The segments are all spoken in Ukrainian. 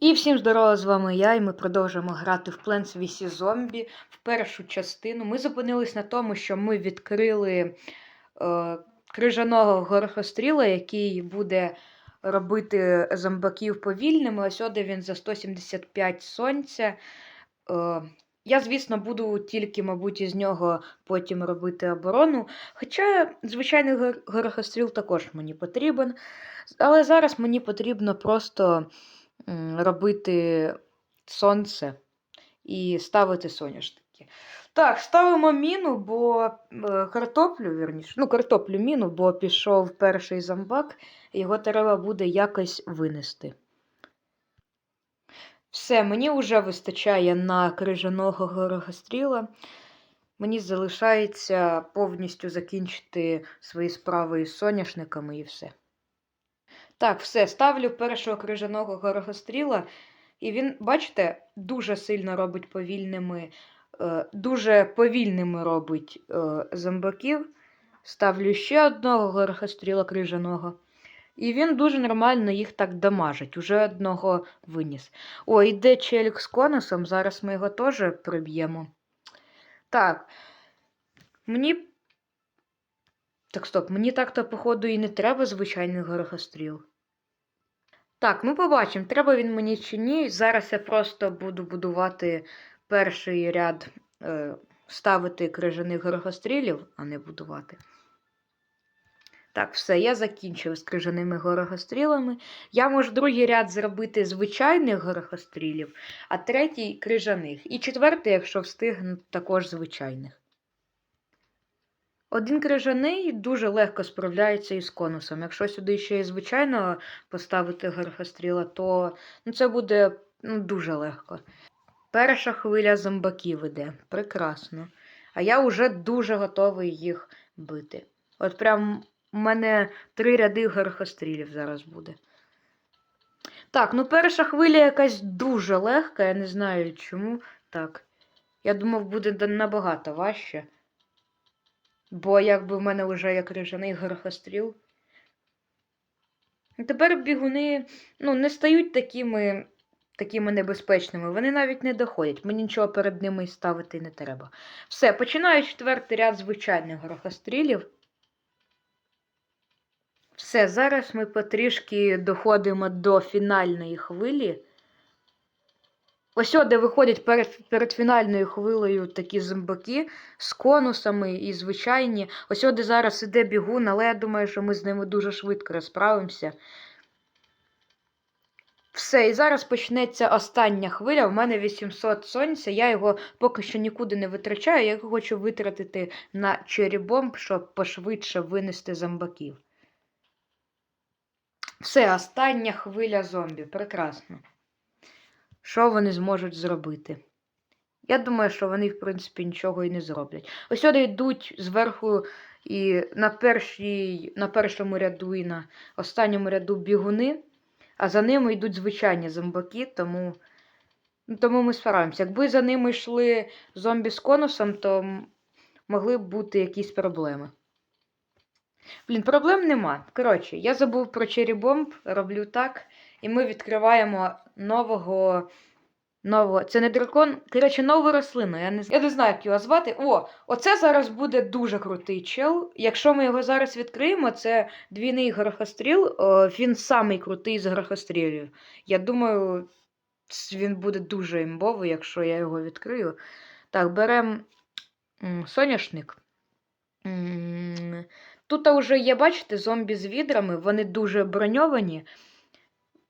І всім здорово, з вами я, і ми продовжуємо грати в Plants vs Zombie в першу частину. Ми зупинились на тому, що ми відкрили е, крижаного горохостріла, який буде робити зомбаків повільними. Ось оде він за 175 сонця. Е, я, звісно, буду тільки, мабуть, із нього потім робити оборону. Хоча звичайний гор- горохостріл також мені потрібен. Але зараз мені потрібно просто робити сонце і ставити соняшники. Так, ставимо міну, бо е, картоплю, вірніше, ну, картоплю міну, бо пішов перший зомбак, його треба буде якось винести. Все, мені вже вистачає на крижаного горохостріла. Мені залишається повністю закінчити свої справи із соняшниками і все. Так, все, ставлю першого крижаного горохостріла. І він, бачите, дуже сильно робить повільними, е, дуже повільними робить е, зомбаків. Ставлю ще одного горохостріла крижаного. І він дуже нормально їх так дамажить. Уже одного виніс. О, йде челік з конусом. Зараз ми його теж приб'ємо. Так. Мені. Так, стоп, мені так-то, походу, і не треба звичайний горохостріл. Так, ну побачимо, треба він мені чи ні. Зараз я просто буду будувати перший ряд, е, ставити крижаних горохострілів, а не будувати. Так, все, я закінчив з крижаними горохострілами. Я можу другий ряд зробити звичайних горохострілів, а третій крижаних. І четвертий, якщо встигну, також звичайних. Один крижаний дуже легко справляється із конусом. Якщо сюди ще і звичайно поставити горохостріла, то ну, це буде ну, дуже легко. Перша хвиля зомбаків іде. Прекрасно. А я вже дуже готовий їх бити. От прям у мене три ряди горохострілів зараз буде. Так, ну перша хвиля якась дуже легка, я не знаю чому. Так. Я думав, буде набагато важче. Бо якби в мене вже є крижаний горохостріл. Тепер бігуни ну, не стають такими, такими небезпечними. Вони навіть не доходять. Мені нічого перед ними ставити не треба. Все, починаю четвертий ряд звичайних горохострілів. Все, зараз ми потрішки доходимо до фінальної хвилі. Ось де виходять перед, перед фінальною хвилею такі зомбаки з конусами і звичайні. Ось де зараз іде бігун, але я думаю, що ми з ними дуже швидко розправимося. Все, і зараз почнеться остання хвиля. У мене 800 сонця. Я його поки що нікуди не витрачаю. Я його хочу витратити на черібомб, щоб пошвидше винести зомбаків. Все, остання хвиля зомбі. Прекрасно. Що вони зможуть зробити? Я думаю, що вони, в принципі, нічого і не зроблять. Ось сюди йдуть зверху і на, першій, на першому ряду і на останньому ряду бігуни, а за ними йдуть звичайні зомбаки, тому, ну, тому ми справимося. Якби за ними йшли зомбі з конусом, то могли б бути якісь проблеми. Блін, проблем нема. Коротше, я забув про черібомб, роблю так, і ми відкриваємо нового. Нового. Це не дракон. Коротше, нову рослину. Я не, я не знаю, як його звати. О, оце зараз буде дуже крутий чел. Якщо ми його зараз відкриємо, це двійний горохостріл. О, він самий крутий з горохострілів. Я думаю, він буде дуже імбовий, якщо я його відкрию. Так, беремо соняшник. Тут вже є, бачите, зомбі з відрами, вони дуже броньовані,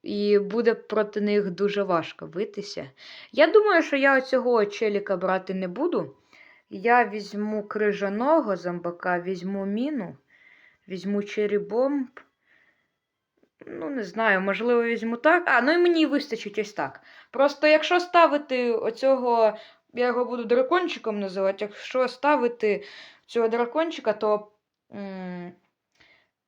і буде проти них дуже важко битися. Я думаю, що я оцього челіка брати не буду. Я візьму крижаного зомбака, візьму міну, візьму черібомб. Ну, не знаю, можливо, візьму так. А, ну і мені вистачить ось так. Просто якщо ставити оцього, я його буду дракончиком називати, якщо ставити цього дракончика, то,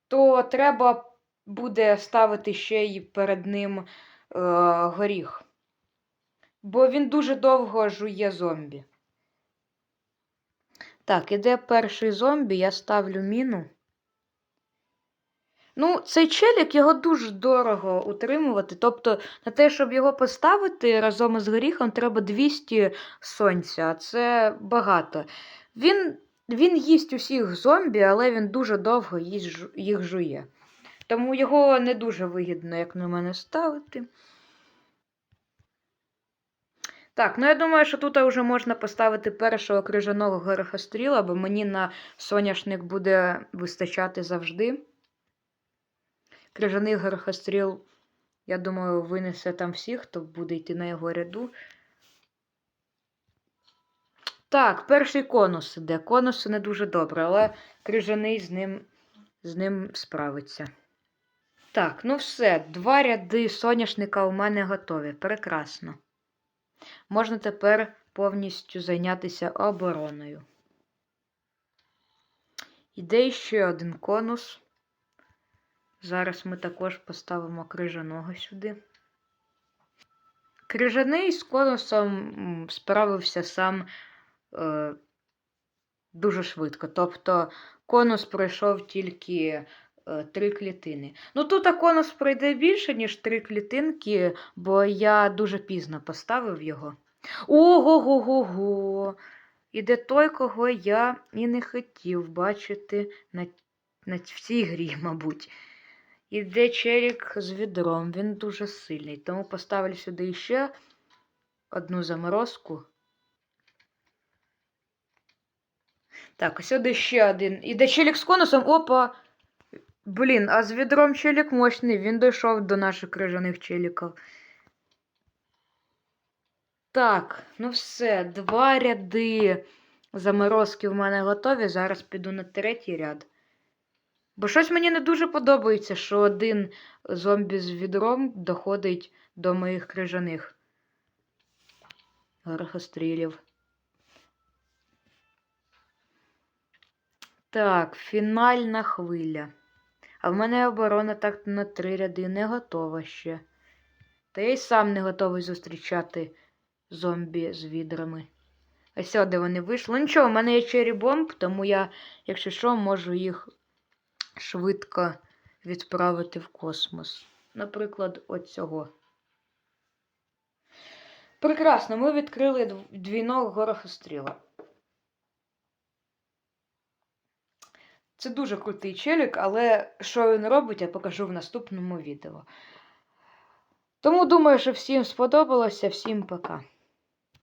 то треба буде ставити ще й перед ним е, горіх. Бо він дуже довго жує зомбі. Так, іде перший зомбі, я ставлю міну. Ну, цей челік його дуже дорого утримувати. Тобто, на те, щоб його поставити разом із горіхом, треба 200 сонця, а це багато. Він, він їсть усіх зомбі, але він дуже довго їх жує. Тому його не дуже вигідно, як на мене, ставити. Так, ну я думаю, що тут вже можна поставити першого крижаного горохостріла, бо мені на соняшник буде вистачати завжди. Крижаний горохостріл, я думаю, винесе там всіх, хто буде йти на його ряду. Так, перший конус іде. Конус не дуже добре, але крижаний з ним, з ним справиться. Так, ну все, два ряди соняшника у мене готові. Прекрасно. Можна тепер повністю зайнятися обороною. Іде ще один конус. Зараз ми також поставимо крижаного сюди. Крижаний з конусом справився сам е, дуже швидко. Тобто конус пройшов тільки три клітини. Ну тут а конус пройде більше, ніж три клітинки, бо я дуже пізно поставив його. Ого-го-го-го! Іде той, кого я і не хотів бачити на, на в цій грі, мабуть. Іде челік з відром, він дуже сильний. Тому поставлю сюди ще одну заморозку. Так, сюди ще один. Іде челік з конусом. Опа! Блін, а з відром челік мощний. Він дійшов до наших крижаних челіків. Так, ну все, два ряди заморозки в мене готові. Зараз піду на третій ряд. Бо щось мені не дуже подобається, що один зомбі з відром доходить до моїх крижаних горохострілів. Так, фінальна хвиля. А в мене оборона так на три ряди не готова ще. Та я й сам не готовий зустрічати зомбі з відрами. Ось сюди вони вийшли. Ну нічого, в мене є черрі-бомб, тому я, якщо що, можу їх швидко відправити в космос. Наприклад, от цього. Прекрасно, ми відкрили дв- двійного горохостріла. Це дуже крутий челік, але що він робить, я покажу в наступному відео. Тому думаю, що всім сподобалося. Всім пока.